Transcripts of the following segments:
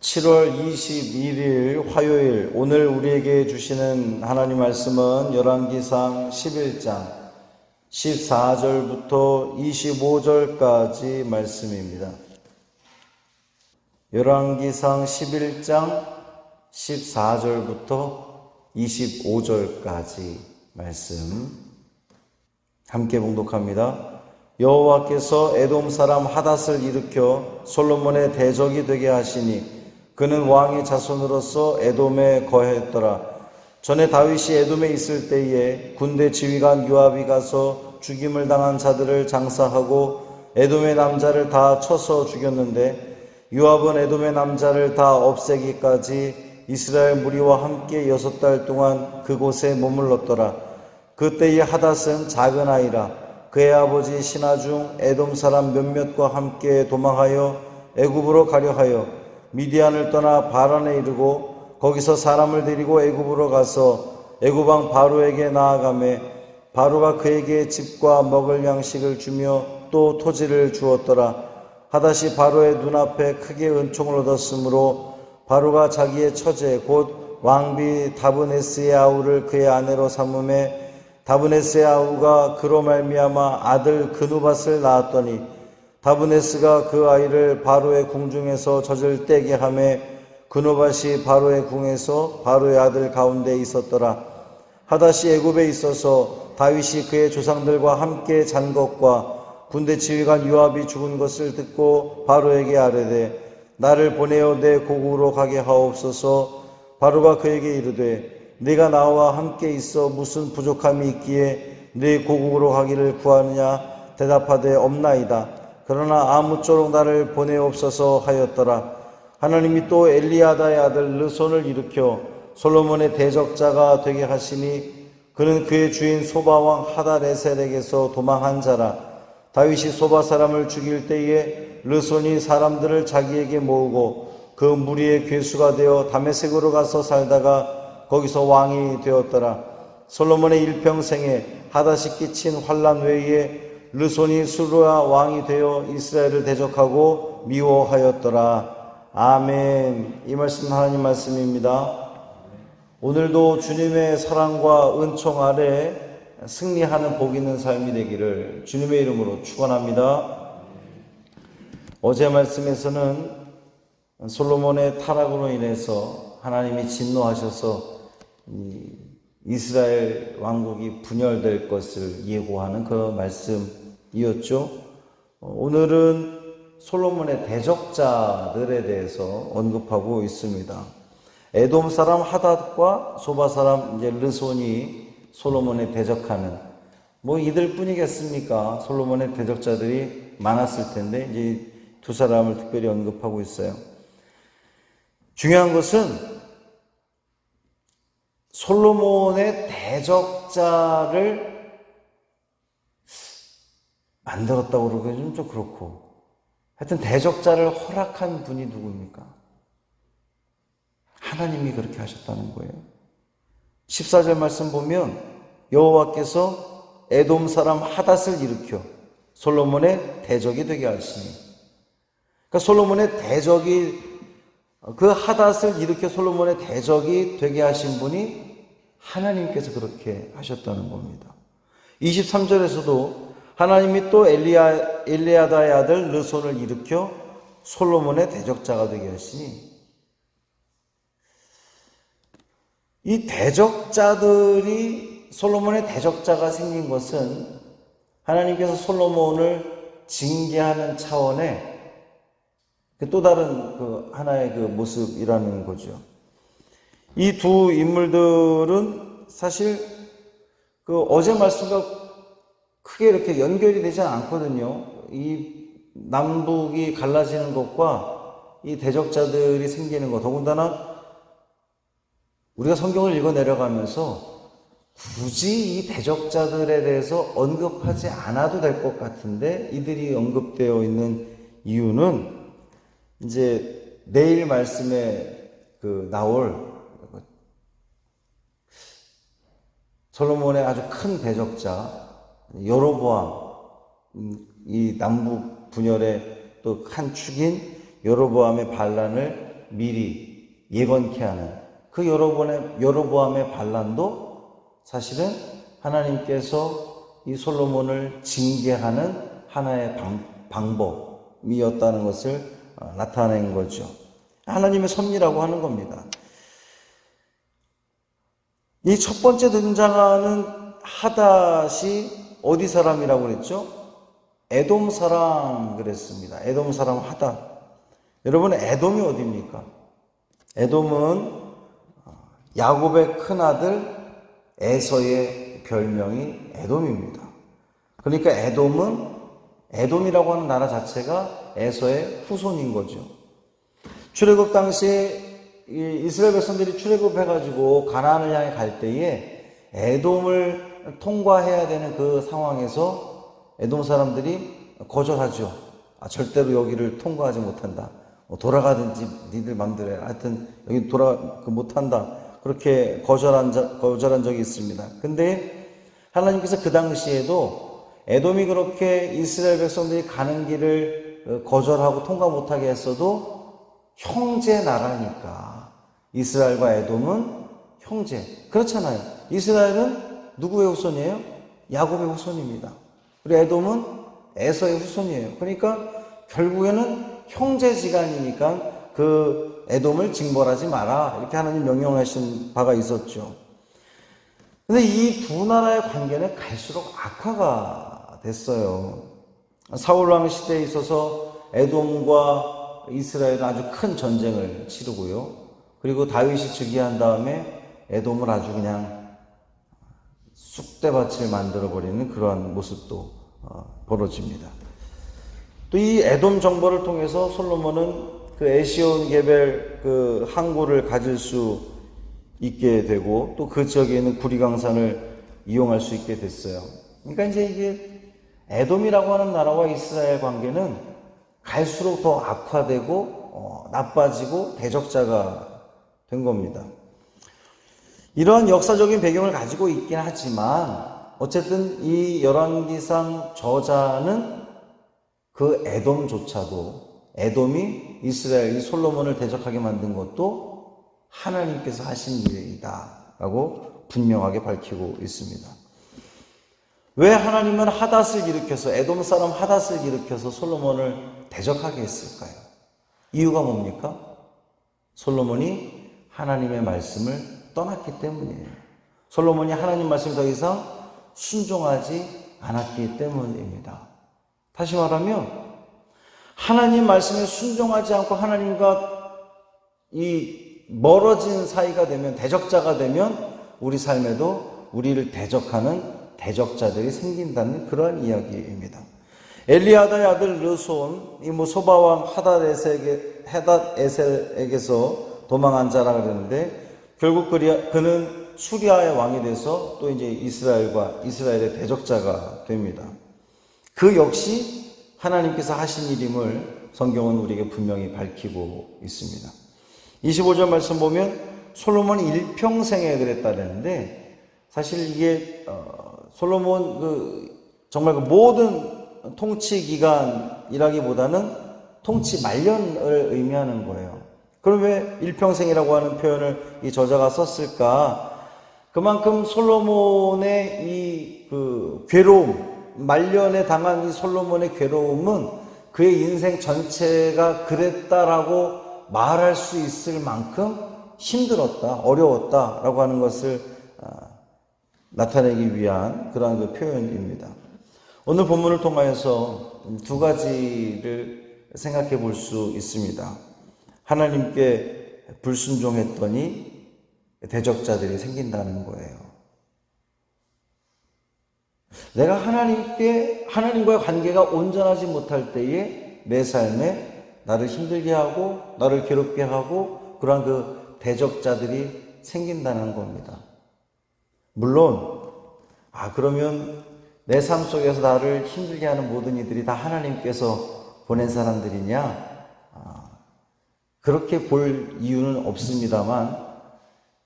7월 21일 화요일 오늘 우리에게 주시는 하나님 말씀은 열왕기상 11장 14절부터 25절까지 말씀입니다. 열왕기상 11장 14절부터 25절까지 말씀 함께 봉독합니다. 여호와께서 에돔 사람 하닷을 일으켜 솔로몬의 대적이 되게 하시니 그는 왕의 자손으로서 에돔에 거하였더라. 전에 다윗이 에돔에 있을 때에 군대 지휘관 요압이 가서 죽임을 당한 자들을 장사하고 에돔의 남자를 다 쳐서 죽였는데 요압은 에돔의 남자를 다 없애기까지 이스라엘 무리와 함께 여섯 달 동안 그곳에 머물렀더라. 그때의 하닷은 작은 아이라 그의 아버지 신하 중 에돔 사람 몇몇과 함께 도망하여 애굽으로 가려 하여 미디안을 떠나 바란에 이르고 거기서 사람을 데리고 애굽으로 가서 애굽 왕 바로에게 나아가매 바로가 그에게 집과 먹을 양식을 주며 또 토지를 주었더라. 하다시 바로의 눈앞에 크게 은총을 얻었으므로 바로가 자기의 처제 곧 왕비 다브네스의 아우를 그의 아내로 삼음에 다브네스의 아우가 그로 말미암아 아들 그누밧을 낳았더니 다브네스가 그 아이를 바로의 궁중에서 젖을 떼게 하매 그누밧이 바로의 궁에서 바로의 아들 가운데 있었더라. 하다시 애굽에 있어서 다윗이 그의 조상들과 함께 잔 것과 군대 지휘관 요압이 죽은 것을 듣고 바로에게 아뢰되 나를 보내어 내 고국으로 가게 하옵소서. 바로가 그에게 이르되 네가 나와 함께 있어 무슨 부족함이 있기에 네 고국으로 가기를 구하느냐 대답하되 없나이다 그러나 아무쪼록 나를 보내옵소서 하였더라 하나님이 또 엘리야다의 아들 르손을 일으켜 솔로몬의 대적자가 되게 하시니 그는 그의 주인 소바왕 하다레셀에게서 도망한 자라 다윗이 소바 사람을 죽일 때에 르손이 사람들을 자기에게 모으고 그 무리의 괴수가 되어 다메섹으로 가서 살다가 거기서 왕이 되었더라. 솔로몬의 일평생에 하다시 끼친 환란 외에 르손이 수르아 왕이 되어 이스라엘을 대적하고 미워하였더라. 아멘. 이 말씀 하나님 말씀입니다. 오늘도 주님의 사랑과 은총 아래 승리하는 복 있는 삶이 되기를 주님의 이름으로 축원합니다. 어제 말씀에서는 솔로몬의 타락으로 인해서 하나님이 진노하셔서 이스라엘 왕국이 분열될 것을 예고하는 그 말씀 이었죠. 오늘은 솔로몬의 대적자들에 대해서 언급하고 있습니다. 에돔 사람 하닷과 소바 사람 이제 르손이 솔로몬에 대적하는 뭐 이들 뿐이겠습니까? 솔로몬의 대적자들이 많았을 텐데 이제 두 사람을 특별히 언급하고 있어요. 중요한 것은 솔로몬의 대적자를 만들었다고 그러기는 좀 그렇고 하여튼 대적자를 허락한 분이 누굽니까? 하나님이 그렇게 하셨다는 거예요. 14절 말씀 보면 여호와께서 에돔 사람 하닷을 일으켜 솔로몬의 대적이 되게 하시니 그러니까 솔로몬의 대적이 그 하닷을 일으켜 솔로몬의 대적이 되게 하신 분이 하나님께서 그렇게 하셨다는 겁니다. 23절에서도 하나님이 또 엘리야, 엘리야다의 아들 르손을 일으켜 솔로몬의 대적자가 되게 하시니 이 대적자들이 솔로몬의 대적자가 생긴 것은 하나님께서 솔로몬을 징계하는 차원의 그또 다른 그 하나의 그 모습이라는 거죠. 이 두 인물들은 사실 그 어제 말씀과 크게 이렇게 연결이 되지 않거든요. 이 남북이 갈라지는 것과 이 대적자들이 생기는 것, 더군다나 우리가 성경을 읽어 내려가면서 굳이 이 대적자들에 대해서 언급하지 않아도 될 것 같은데 이들이 언급되어 있는 이유는 이제 내일 말씀에 그 나올 솔로몬의 아주 큰 대적자 여로보암 음, 이 남북 분열의 또 한 축인 여로보암의 반란을 미리 예건케 하는 그 여로보암의 여로보암의 반란도 사실은 하나님께서 이 솔로몬을 징계하는 하나의 방, 방법이었다는 것을 어, 나타낸 거죠. 하나님의 섭리라고 하는 겁니다. 이 첫 번째 등장하는 하닷이 어디 사람이라고 그랬죠? 에돔 사람 그랬습니다. 에돔 사람 하닷. 여러분 에돔이 어디입니까? 에돔은 어, 야곱의 큰 아들 에서의 별명이 에돔입니다. 그러니까 에돔은 에돔이라고 하는 나라 자체가 에서의 후손인 거죠. 출애굽 당시에 이 이스라엘 백성들이 출애굽해가지고 가나안을 향해 갈 때에 에돔을 통과해야 되는 그 상황에서 에돔 사람들이 거절하죠. 아, 절대로 여기를 통과하지 못한다. 뭐 돌아가든지 니들 맘대로 해. 하여튼 여기 돌아 그 못한다. 그렇게 거절한 자, 거절한 적이 있습니다. 근데 하나님께서 그 당시에도 에돔이 그렇게 이스라엘 백성들이 가는 길을 어, 거절하고 통과 못하게 했어도 형제 나라니까 이스라엘과 에돔은 형제 그렇잖아요. 이스라엘은 누구의 후손이에요? 야곱의 후손입니다. 그리고 에돔은 에서의 후손이에요. 그러니까 결국에는 형제지간이니까 그 에돔을 징벌하지 마라 이렇게 하나님 명령하신 바가 있었죠. 근데 이 두 나라의 관계는 갈수록 악화가 됐어요. 사울 왕 시대에 있어서 에돔과 이스라엘은 아주 큰 전쟁을 치르고요. 그리고 다윗이 즉위한 다음에 에돔을 아주 그냥 쑥대밭을 만들어 버리는 그러한 모습도 어, 벌어집니다. 또 이 에돔 정벌을 통해서 솔로몬은 그 에시온 게벨 그 항구를 가질 수 있게 되고 또 그 지역에 있는 구리강산을 이용할 수 있게 됐어요. 그러니까 이제 이게 에돔이라고 하는 나라와 이스라엘 관계는 갈수록 더 악화되고 어, 나빠지고 대적자가 된 겁니다. 이러한 역사적인 배경을 가지고 있긴 하지만 어쨌든 이 열왕기상 저자는 그 에돔조차도 에돔이 이스라엘 이 솔로몬을 대적하게 만든 것도 하나님께서 하신 일이다라고 분명하게 밝히고 있습니다. 왜 하나님은 하닷을 일으켜서 에돔 사람 하닷을 일으켜서 솔로몬을 대적하게 했을까요? 이유가 뭡니까? 솔로몬이 하나님의 말씀을 떠났기 때문이에요. 솔로몬이 하나님 말씀 더 이상 순종하지 않았기 때문입니다. 다시 말하면 하나님 말씀에 순종하지 않고 하나님과 이 멀어진 사이가 되면 대적자가 되면 우리 삶에도 우리를 대적하는 대적자들이 생긴다는 그러한 이야기입니다. 엘리아다의 아들 르손 이뭐 소바왕 하닷에게 하닷에셀에게서 도망한 자라 그러는데 결국 그는 수리아의 왕이 돼서 또 이제 이스라엘과 이스라엘의 대적자가 됩니다. 그 역시 하나님께서 하신 일임을 성경은 우리에게 분명히 밝히고 있습니다. 25절 말씀 보면 솔로몬이 일평생에 그랬다는데 사실 이게 어, 솔로몬 그 정말 그 모든 통치 기간이라기보다는 통치 말년을 의미하는 거예요. 그럼 왜 일평생이라고 하는 표현을 이 저자가 썼을까? 그만큼 솔로몬의 이 그 괴로움, 말년에 당한 이 솔로몬의 괴로움은 그의 인생 전체가 그랬다라고 말할 수 있을 만큼 힘들었다, 어려웠다라고 하는 것을 아, 나타내기 위한 그러한 그 표현입니다. 오늘 본문을 통하여서 두 가지를 생각해 볼 수 있습니다. 하나님께 불순종했더니 대적자들이 생긴다는 거예요. 내가 하나님께, 하나님과의 관계가 온전하지 못할 때에 내 삶에 나를 힘들게 하고, 나를 괴롭게 하고, 그러한 그 대적자들이 생긴다는 겁니다. 물론, 아, 그러면 내 삶 속에서 나를 힘들게 하는 모든 이들이 다 하나님께서 보낸 사람들이냐? 아, 그렇게 볼 이유는 없습니다만,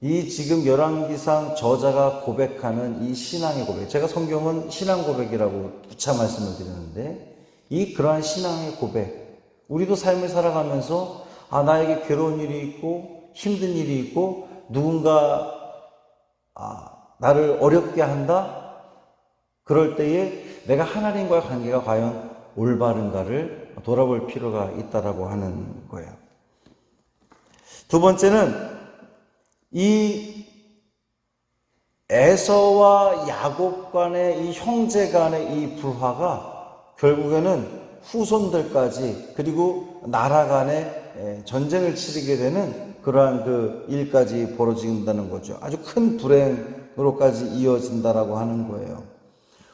이 지금 열왕기상 저자가 고백하는 이 신앙의 고백, 제가 성경은 신앙 고백이라고 부차 말씀을 드렸는데, 이 그러한 신앙의 고백, 우리도 삶을 살아가면서 아 나에게 괴로운 일이 있고 힘든 일이 있고 누군가 아, 나를 어렵게 한다. 그럴 때에 내가 하나님과의 관계가 과연 올바른가를 돌아볼 필요가 있다라고 하는 거예요. 두 번째는 이 에서와 야곱 간의 이 형제 간의 이 불화가 결국에는 후손들까지 그리고 나라 간의 전쟁을 치르게 되는 그러한 그 일까지 벌어진다는 거죠. 아주 큰 불행으로까지 이어진다라고 하는 거예요.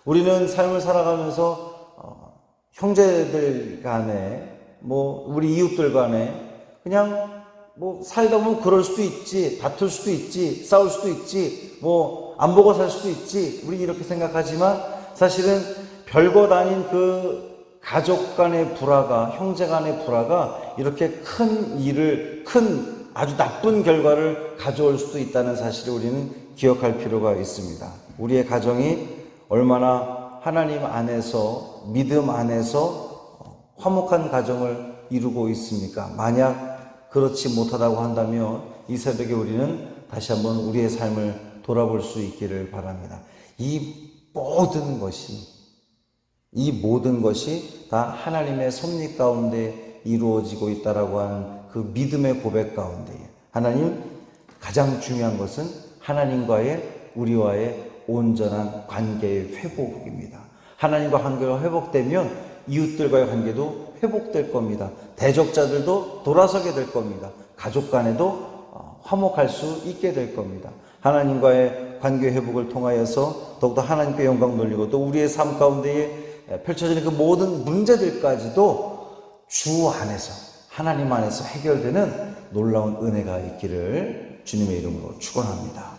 우리는 삶을 살아가면서 어, 형제들 간에 뭐 우리 이웃들 간에 그냥 뭐 살다 보면 그럴 수도 있지, 다툴 수도 있지, 싸울 수도 있지, 뭐 안 보고 살 수도 있지. 우리 이렇게 생각하지만 사실은 별것 아닌 그 가족 간의 불화가, 형제 간의 불화가 이렇게 큰 일을, 큰 아주 나쁜 결과를 가져올 수도 있다는 사실을 우리는 기억할 필요가 있습니다. 우리의 가정이 얼마나 하나님 안에서, 믿음 안에서 화목한 가정을 이루고 있습니까? 만약 그렇지 못하다고 한다면 이 새벽에 우리는 다시 한번 우리의 삶을 돌아볼 수 있기를 바랍니다. 이 모든 것이 이 모든 것이 다 하나님의 섭리 가운데 이루어지고 있다라고 하는 그 믿음의 고백 가운데 하나님 가장 중요한 것은 하나님과의 우리와의 온전한 관계의 회복입니다. 하나님과 관계가 회복되면 이웃들과의 관계도 회복될 겁니다. 대적자들도 돌아서게 될 겁니다. 가족 간에도 어, 화목할 수 있게 될 겁니다. 하나님과의 관계 회복을 통하여서 더욱더 하나님께 영광 돌리고 또 우리의 삶 가운데에 펼쳐지는 그 모든 문제들까지도 주 안에서 하나님 안에서 해결되는 놀라운 은혜가 있기를 주님의 이름으로 축원합니다.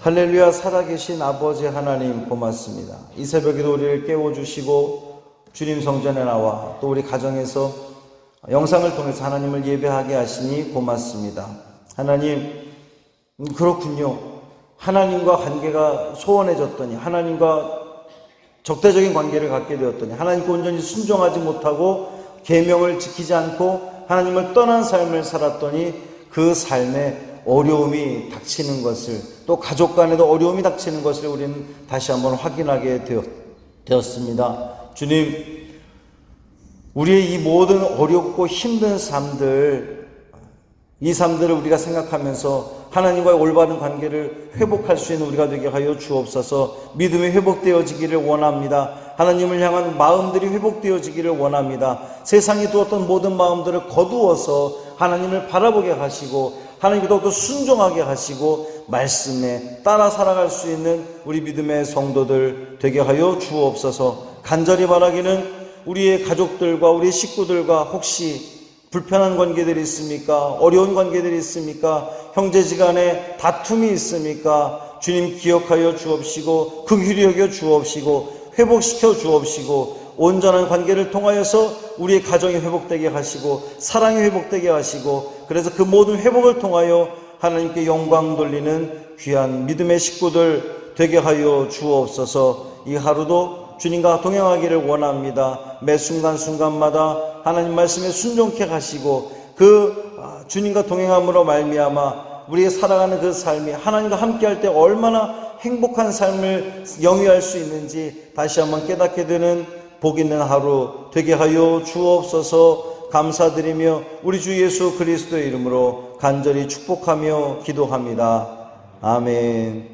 할렐루야 살아계신 아버지 하나님 고맙습니다. 이 새벽에도 우리를 깨워주시고 주님 성전에 나와 또 우리 가정에서 영상을 통해서 하나님을 예배하게 하시니 고맙습니다. 하나님 음, 그렇군요. 하나님과 관계가 소원해졌더니 하나님과 적대적인 관계를 갖게 되었더니 하나님께 온전히 순종하지 못하고 계명을 지키지 않고 하나님을 떠난 삶을 살았더니 그 삶에 어려움이 닥치는 것을 또 가족 간에도 어려움이 닥치는 것을 우리는 다시 한번 확인하게 되었습니다. 주님, 우리의 이 모든 어렵고 힘든 삶들, 이 삶들을 우리가 생각하면서 하나님과의 올바른 관계를 회복할 수 있는 우리가 되게 하여 주옵소서 믿음이 회복되어지기를 원합니다. 하나님을 향한 마음들이 회복되어지기를 원합니다. 세상이 두었던 모든 마음들을 거두어서 하나님을 바라보게 하시고 하나님께 더욱더 순종하게 하시고 말씀에 따라 살아갈 수 있는 우리 믿음의 성도들 되게 하여 주옵소서 간절히 바라기는 우리의 가족들과 우리 식구들과 혹시 불편한 관계들이 있습니까? 어려운 관계들이 있습니까? 형제지간에 다툼이 있습니까? 주님 기억하여 주옵시고 긍휼히 여겨 주옵시고 회복시켜 주옵시고 온전한 관계를 통하여서 우리의 가정이 회복되게 하시고 사랑이 회복되게 하시고 그래서 그 모든 회복을 통하여 하나님께 영광 돌리는 귀한 믿음의 식구들 되게 하여 주옵소서 이 하루도 주님과 동행하기를 원합니다. 매 순간순간마다 하나님 말씀에 순종케 하시고 그 아, 주님과 동행함으로 말미암아 우리의 살아가는 그 삶이 하나님과 함께할 때 얼마나 행복한 삶을 영위할 수 있는지 다시 한번 깨닫게 되는 복 있는 하루 되게 하여 주옵소서 감사드리며 우리 주 예수 그리스도의 이름으로 간절히 축복하며 기도합니다. 아멘.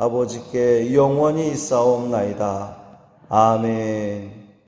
아버지께 영원히 있사옵나이다. 아멘.